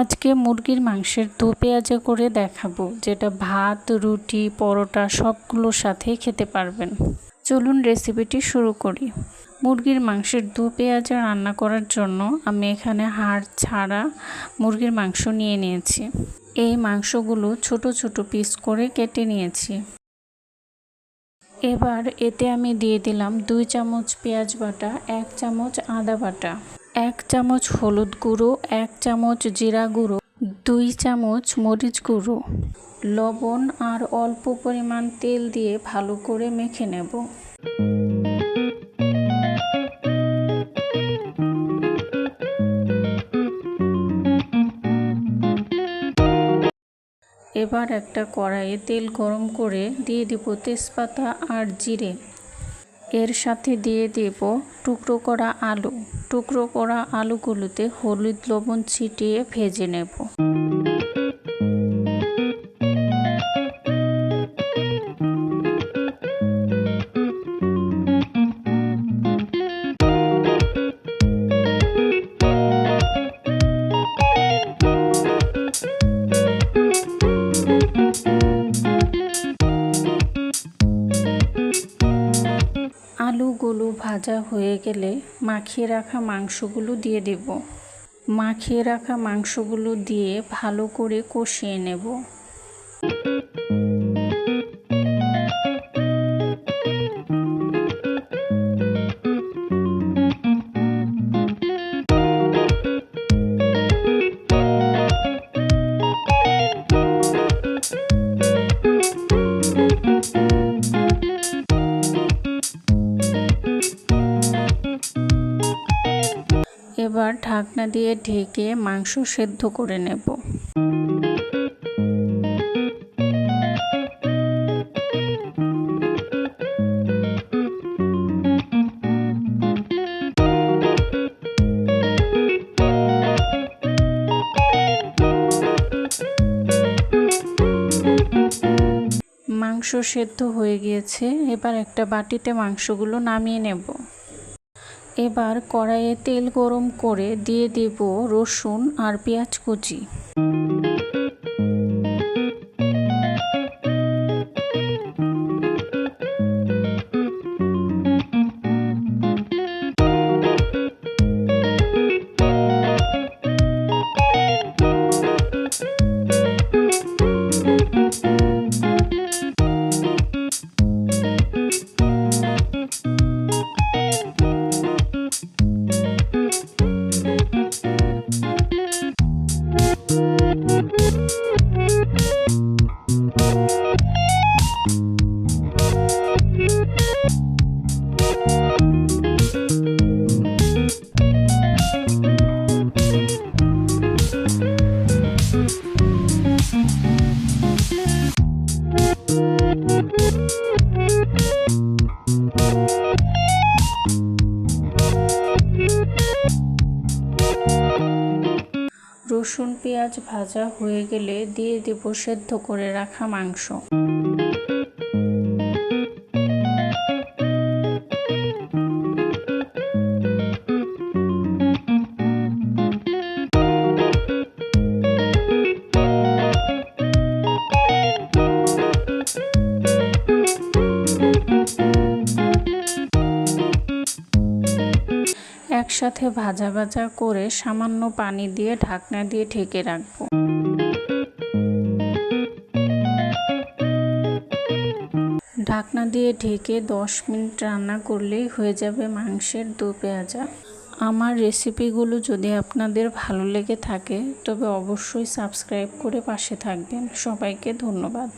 আজকে মুরগির মাংসের দো পেঁয়াজা করে দেখাবো, যেটা ভাত, রুটি, পরোটা সবগুলোর সাথে খেতে পারবেন। চলুন রেসিপিটি শুরু করি। মুরগির মাংসের দু পেঁয়াজা রান্না করার জন্য আমি এখানে হাড় ছাড়া মুরগির মাংস নিয়ে নিয়েছি। এই মাংসগুলো ছোট ছোট পিস করে কেটে নিয়েছি। এবার এতে আমি দিয়ে দিলাম দুই চামচ পেঁয়াজ বাটা, এক চামচ আদা বাটা। এক চামচ হলুদ গুঁড়ো, এক চামচ জিরা গুঁড়ো, দুই চামচ মরিচ গুঁড়ো। লবণ আর অল্প পরিমাণ তেল দিয়ে ভালো করে মেখে নেব। এবার একটা কড়াইয়ে তেল গরম করে দিয়ে দিব তেজপাতা আর জিরে। এর সাথে দিয়ে দেব টুকরো করা আলু। টুকরো করা আলুগুলোতে হলুদ লবণ ছিটিয়ে ভেজে নেব। আলুগুলো ভাজা হয়ে গেলে মাখিয়ে রাখা মাংসগুলো দিয়ে দেব। মাখিয়ে রাখা মাংসগুলো দিয়ে ভালো করে কষিয়ে নেব। এবার ঢাকনা দিয়ে ঢেকে মাংস সেদ্ধ করে নেব। মাংস সেদ্ধ হয়ে গিয়েছে। এবার একটা বাটিতে মাংসগুলো নামিয়ে নেব। এবার কড়াইয়ে তেল গরম করে দিয়ে দেব রসুন আর পেঁয়াজ কুচি। রসুন পেঁয়াজ ভাজা হয়ে গেলে দিয়ে দেব সেদ্ধ করে রাখা মাংস। একসাথে ভাজা ভাজা করে সামান্য পানি দিয়ে ঢাকনা দিয়ে ঢেকে রাখব। ঢাকনা দিয়ে ঢেকে দশ মিনিট রান্না করলেই হয়ে যাবে মাংসের দু পেঁয়াজা। আমার রেসিপিগুলো যদি আপনাদের ভালো লেগে থাকে, তবে অবশ্যই সাবস্ক্রাইব করে পাশে থাকবেন। সবাইকে ধন্যবাদ।